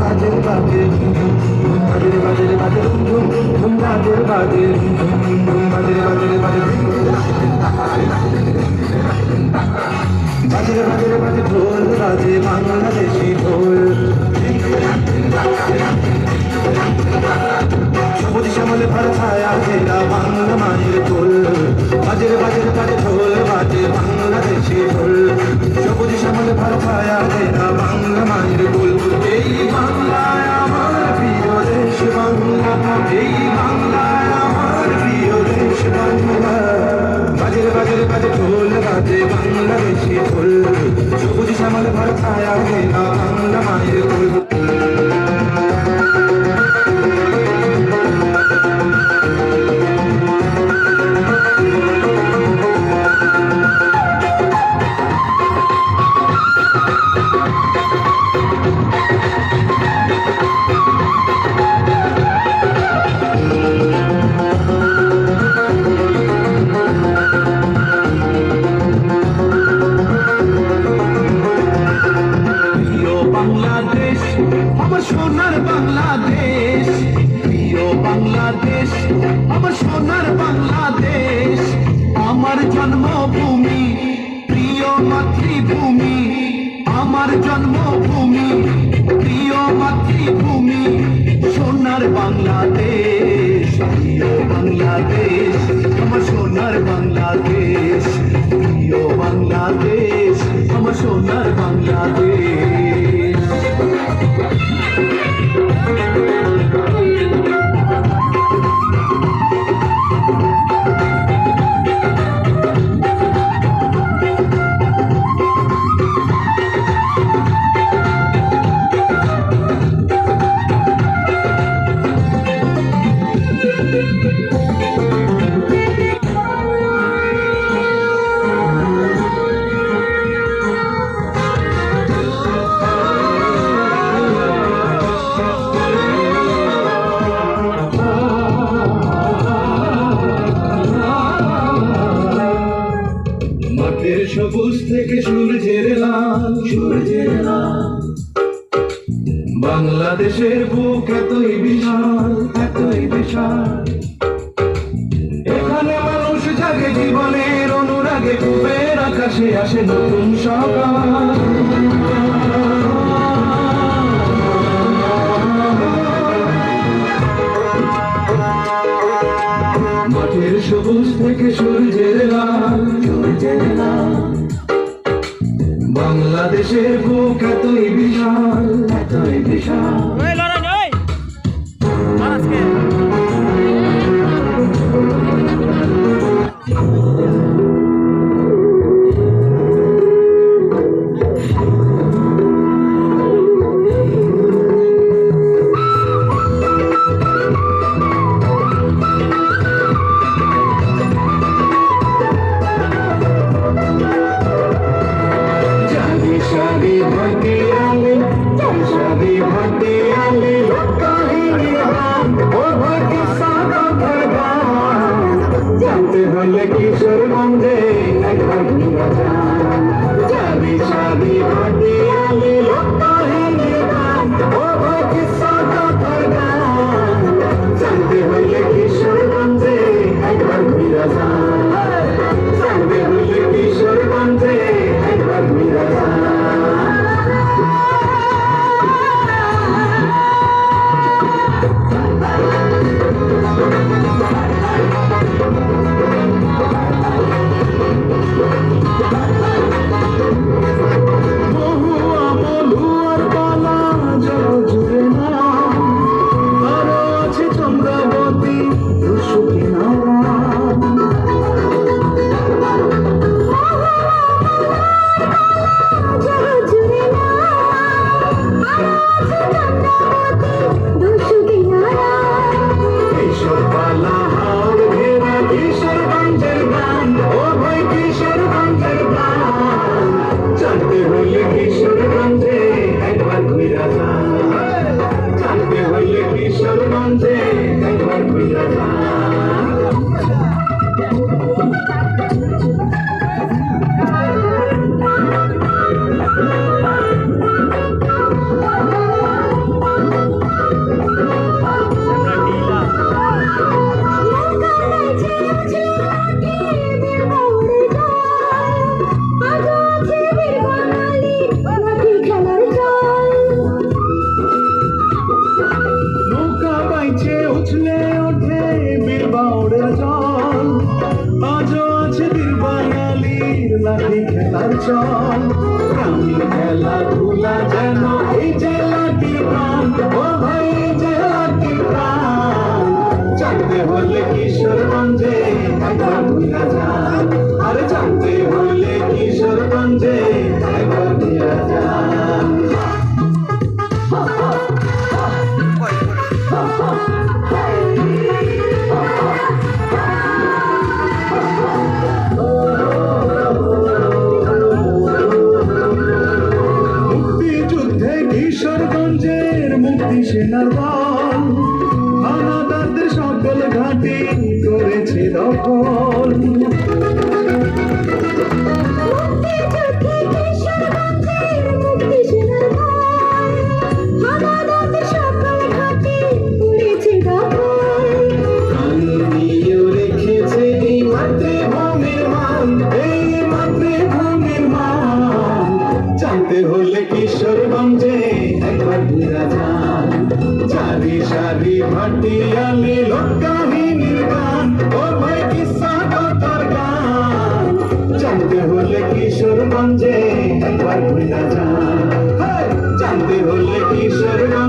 বাজে বাজে বাজে বাজে বাজে বাজে বাজে বাজে বাজে বাজে বাংলা এই বাংলাদেশ, আমার সোনার বাংলাদেশ। প্রিয় বাংলাদেশ, আমার সোনার বাংলাদেশ। আমার জন্মভূমি, প্রিয় মাতৃভূমি। আমার জন্মভূমি, প্রিয় মাতৃভূমি, সোনার বাংলাদেশ। প্রিয় বাংলাদেশ, আমার সোনার বাংলাদেশ। থেকে সূর্যের লাল সূর্যের লাল বাংলাদেশের বুক এতই বিশাল এতই বিশাল। এখানে মানুষ জাগে জীবনের অনুরাগে কুপের আকাশে আসে নতুন সকাল। বুক এতই বিশাল এতই বিশাল। হলে কিশোর গঞ্জে একবার নিয়ে যান যাবি শাদি ভটি আলি কাহিনী ও ভটি চল। গ্রামীণ খেলাধুলা যেন এই জেলাটি প্রাণ। ও ভাই জেলাটি প্রাণ। জানতে হলে কিশোরগঞ্জে খেলাধুলা কিশোরগঞ্জের মুক্তি সেনার দল। হানাদারদের সকল ঘাটি করেছে দখল। জানতে হলে কিশোরগঞ্জে একবার ঘুরা যান। চারি সারি ভাটিয়ালি লোককাহিনীর গান ও ভাই কিসা কথার গান। জানতে হলে কিশোরগঞ্জে একবার ঘুরা যান। জানতে হলে কিশোরগঞ্জ